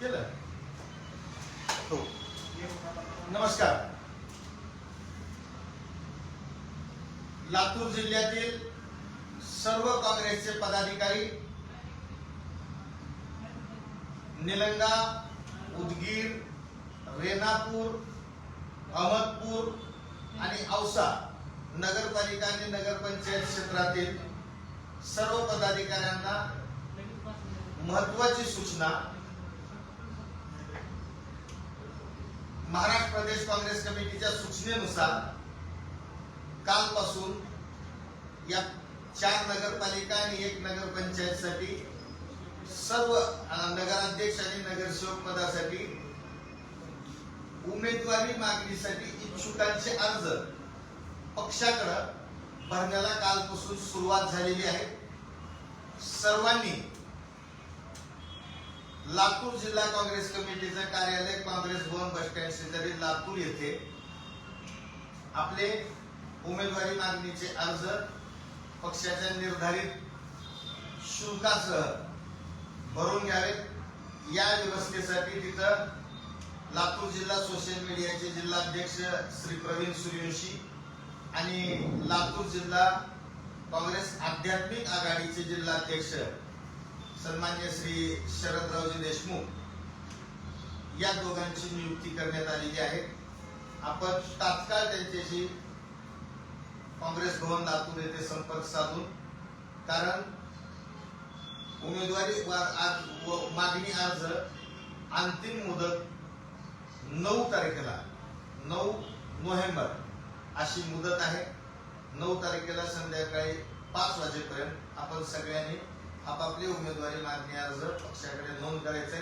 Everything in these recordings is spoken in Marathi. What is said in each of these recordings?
केलं? हो. नमस्कार. लातूर जिल्ह्यातील सर्व काँग्रेसचे पदाधिकारी निलंगा उदगीर रेणापूर अहमदपूर आणि औसा नगरपालिका आणि नगरपंचायत क्षेत्रातील सर्व पदाधिकाऱ्यांना महत्वाची सूचना महाराष्ट्र प्रदेश काँग्रेस कमिटीच्या सूचनेनुसार कालपासून या चार नगरपालिका आणि एक नगरपंचायतसाठी सर्व नगराध्यक्ष आणि नगरसेवक पदासाठी उमेदवारी मागणीसाठी इच्छुकांचे अर्ज पक्षाकडे भरण्याला कालपासून सुरुवात झालेली आहे. सर्वांनी लातूर जिल्हा काँग्रेस कमिटीचं कार्यालय काँग्रेस भवन बस स्टँड शेजारी लातूर येथे आपले उमेदवारी मागणीचे अर्ज पक्षाच्या निर्धारित शुल्कासह भरून घ्यावेत. या व्यवस्थेसाठी तिथं लातूर जिल्हा सोशल मीडियाचे जिल्हाध्यक्ष श्री प्रवीण सूर्यवंशी आणि लातूर जिल्हा काँग्रेस आध्यात्मिक आघाडीचे जिल्हाध्यक्ष सन्मान्य श्री शरदरावजी देशमुख या दोघांची नियुक्ती करण्यात आलेली आहे. आपण तात्काळ त्यांच्याशी काँग्रेस भवन लातूर येथे संपर्क साधून कारण उमेदवारी आज- व मागणी अर्ज अंतिम मुदत नऊ तारखेला नऊ नोव्हेंबर अशी मुदत आहे. नऊ तारखेला संध्याकाळी पाच वाजेपर्यंत आपण सगळ्यांनी आपापली उमेदवारी मागणी अर्ज पक्षाकडे नोंद करायचे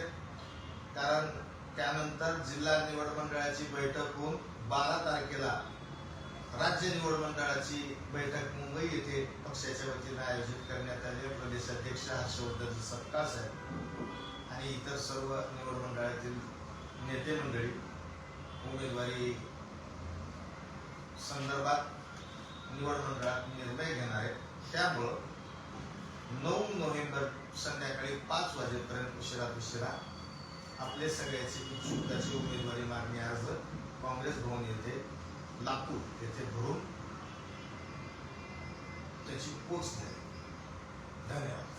कारण त्यानंतर जिल्हा निवड मंडळाची बैठक होऊन बारा तारखेला राज्य निवड मंडळाची बैठक मुंबई येथे पक्षाच्या वतीने आयोजित करण्यात आली आहे. प्रदेशाध्यक्ष हर्षवर्धन सत्कार साहेब आणि इतर सर्व निवड मंडळातील नेते मंडळी उमेदवारी संदर्भात निवड मंडळात निर्णय घेणार आहेत त्यामुळं नऊ नोव्हेंबर संध्याकाळी पाच वाजेपर्यंत उशिरात उशिरा आपले सगळ्याची इच्छुकाची उमेदवारी मागणी अर्ज काँग्रेस भवन येथे लातूर येथे भरून त्याची पोच द्या. धन्यवाद.